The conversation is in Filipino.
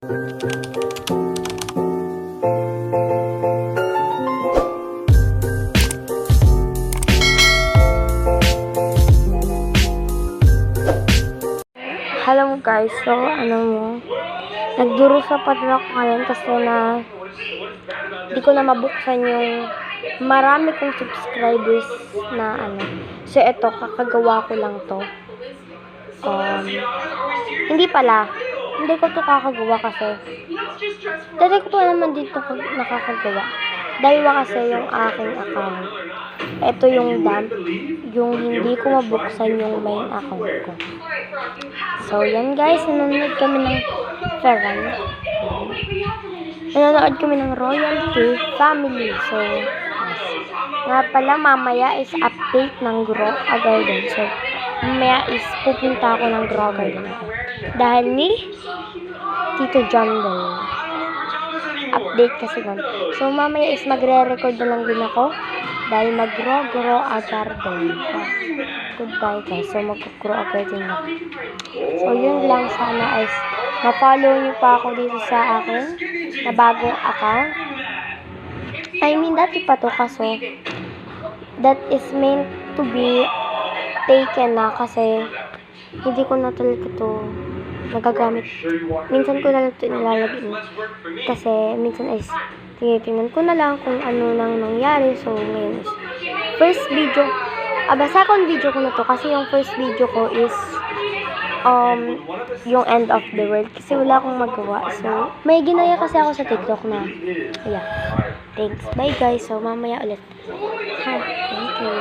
Hello guys, so ano mo, nagdurusa pa rin ako ngayon kasi na di ko na mabuksan yung marami kong subscribers na ano. So ito, kakagawa ko lang to. Um, hindi pala, hindi ko to kakagawa kasi dati ko pa naman dito kag- nakakagawa. Dalawa kasi yung aking account. Ito yung dump, yung hindi ko mabuksan yung main account ko. So, yan guys, nanonood kami ng Ferran. Nanonood kami ng Royalty Family. So, yes. Nga pala, mamaya is update ng Grow a Garden. So, mamaya is pupunta ako ng ako. Dahil ni Tito John Doe. Update kasi doon. So, mamaya is magre-record na lang din ako. Dahil mag-grow-grow a garden. Ah, goodbye guys. So, mag-grow a garden na. So, yun lang sana is ma-follow niyo pa ako dito sa akin na bagong account. I mean, dati pa to kaso that is meant to be taken na kasi hindi ko na talaga to nagagamit. Minsan ko na lang ito nilalagay. Kasi minsan is tinitingnan ko na lang kung ano nang nangyari. So, ngayon is first video, aba second video ko na to kasi yung first video ko is um, yung end of the world. Kasi wala akong magawa. So, may ginaya kasi ako sa TikTok na, yeah. Thanks. Bye guys. So, mamaya ulit. Ha, thank you.